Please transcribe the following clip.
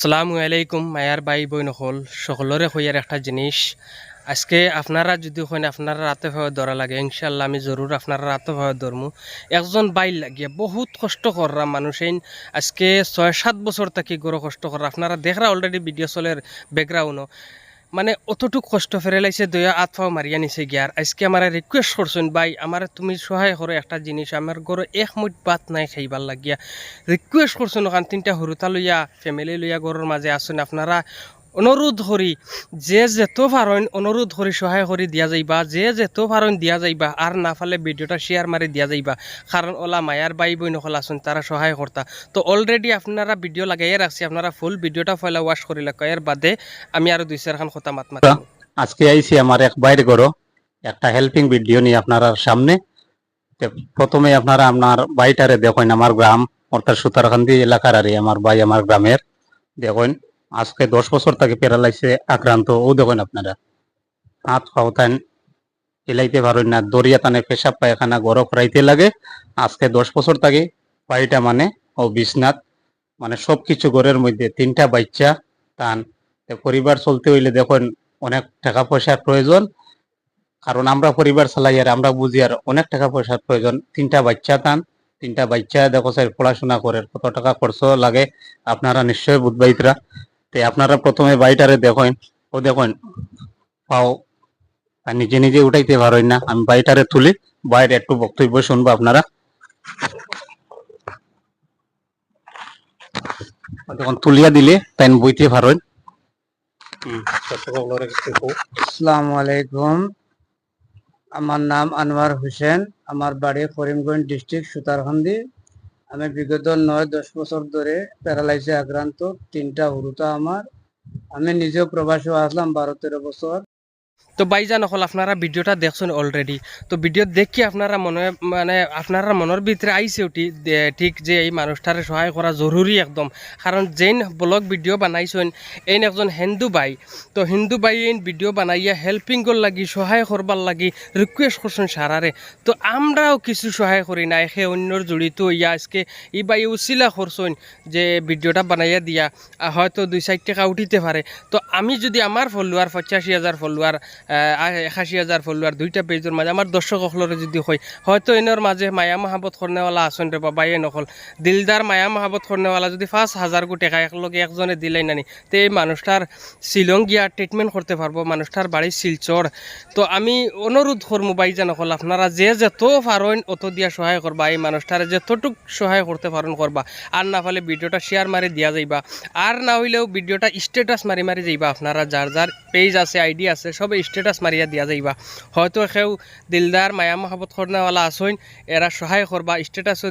সালামু আলাইকুম মায়ার বাই বই নকল সকলরে হইয়ার একটা জিনিস। আজকে আপনারা যদি হয় আপনারা রাতে ভাবে ধরা লাগে ইনশাল্লাহ আমি জরুর আপনারা রাতে ভাবে ধরমু একজন বাইল লাগিয়ে বহুত কষ্ট কররা মানুষ আজকে ছয় সাত বছর থাকি গরো কষ্ট কররা। আপনারা দেখরা অলরেডি ভিডিও চলের ব্যাকগ্রাউন্ডও মানে অতটুক কষ্ট ফেরে লাইছে দয়া আত ফাও মারিয়া নিছে গিয়ার আজকে আমার রিকুয়েস্ট করছেন ভাই আমার তুমি সহায় করো একটা জিনিস আমার ঘরে এক মুঠ বাত নাই খাইবার লাগিয়া। রিকুয়েস্ট করছেন ওখান তিনটা সৰুতা লইয়া ফেমিলি লইয়া ঘরের মাজে আসুন আপনারা অনুরোধ করি যে যেত পারেন অনুরোধ করি সহায় করি দিয়া যাইবা। যে যেত পারেন দিয়া যাইবা। আর না ফালে ভিডিওটা শেয়ার মারি দিয়া যাইবা। কারণ ওলা মায়ার বাই বই নকল আছেন তারা সহায় করতা তো অলরেডি আপনারা ভিডিও লাগাইয়ে রাখছি আপনারা ফুল ভিডিওটা ফয়লা ওয়াশ করি লাগা এর বাদে আমি আরও দুই চারখান কথা মাত মাতি আজকে আইছি আমার এক বাইরে করো একটা হেল্পিং ভিডিও নিয়ে আপনার সামনে। প্রথমে আপনারা আপনার বাড়িটারে দেখেন আমার গ্রাম অর্থাৎ সুতারকান্দি এলাকার আর আমার ভাই আমার গ্রামের দেখেন আজকে দশ বছর তাকে প্যারালাইসে আক্রান্ত। ও দেখেন আপনারা। হাত খাওতান এলাইতে পারেন না। দরিয়া টানে পেশাব, পায়খানা গরম করাইতে লাগে। আজকে দশ বছর তাকে বাড়িটা মানে ও বিশ্বনাথ মানে সবকিছু ঘরের মধ্যে তিনটা বাচ্চা টান তে পরিবার চলতে হইলে দেখেন অনেক টাকা পয়সার প্রয়োজন। কারণ আমরা পরিবার চালাই আর আমরা বুঝি আর অনেক টাকা পয়সার প্রয়োজন। তিনটা বাচ্চা টান তিনটা বাচ্চা দেখো স্যার, পড়াশোনা করে কত টাকা খরচ লাগে। আপনারা নিশ্চয়ই বুধবাইতরা। তে আপনারা প্রথমে বাড়িটারে দেখেন। ও দেখেন, পাও, আর নিজে নিজে উঠাইতে পারেন না। আমি বাড়িটারে তুলি, বাইরে একটু বক্তব্য শুনব আপনারা। দেখুন, তুলিয়া দিলে তাই বইতে পারেন। আমার নাম আনোয়ার হোসেন। আমার বাড়ি করিমগঞ্জ ডিস্ট্রিক্ট সুতারকান্দি আমি বিগত নয়, দশ বছর ধরে প্যারালাইসে আক্রান্ত, তিনটা হুরুতা আমার। আমি নিজেও প্রবাসে আসলাম বারো, তেরো বছর। তো বাইজান হল আপনারা ভিডিওটা দেখছেন অলরেডি তো ভিডিও দেখি আপনারা মনে মানে আপনারা মনের ভিতরে আইসে উঠি ঠিক যে এই মানুষটারে সহায় করা জরুরি একদম। কারণ যেন ব্লগ ভিডিও বানাইছেন এইন একজন হিন্দু বাই তো হিন্দু বাই এইন ভিডিও বানাইয়া হেল্পিংর লাগি, সহায় করবার লাগি রিকুয়েস্ট করছেন সারারে তো আমরাও কিছু সহায় করি নাই সে অন্যর জড়িত ইয়া, আজকে ই বাই উচিলা করছেন যে ভিডিওটা বানাইয়া দিয়া। হয়তো দুই চার টাকা উঠিতে পারে তো আমি যদি আমার ফলোয়ার পঁচাশি হাজার ফলোয়ার একাশি হাজার ফলোয়ার দুইটা পেজের মাঝে আমার দর্শকসকলরে যদি হয় হয়তো এনের মাঝে মায়া মহাবত করনেওয়ালা আছেন রে বাবা, এ নকল। দিলদার মায়া মহাবত করনেওয়ালা যদি পাঁচ হাজার কোটি টাকা একলগে একজনে দিলাই নানি, তো এই মানুষটার শিলং গিয়া ট্রিটমেন্ট করতে পারব মানুষটার বাড়ি শিলচর তো আমি অনুরোধ করব বাই যে নকল আপনারা যে যত পারেন অত দিয়া সহায় করবা এই মানুষটারে যতটুক সহায় করতে পারেন করবা আর না পালে ভিডিওটা শেয়ার মারি দিয়া যাইবা। আর না হইলেও ভিডিওটা স্ট্যাটাস মারি মারি যাইবা, আপনারা যার যার পেজ আছে আইডি আছে, সবে স্ট্যাটাস মারিয়া দিয়া যাইবা। হয়তো সেও দিলদার মায়া মহাবত করনেওয়ালা আসইন এরা সহায় করবা স্ট্যাটাসও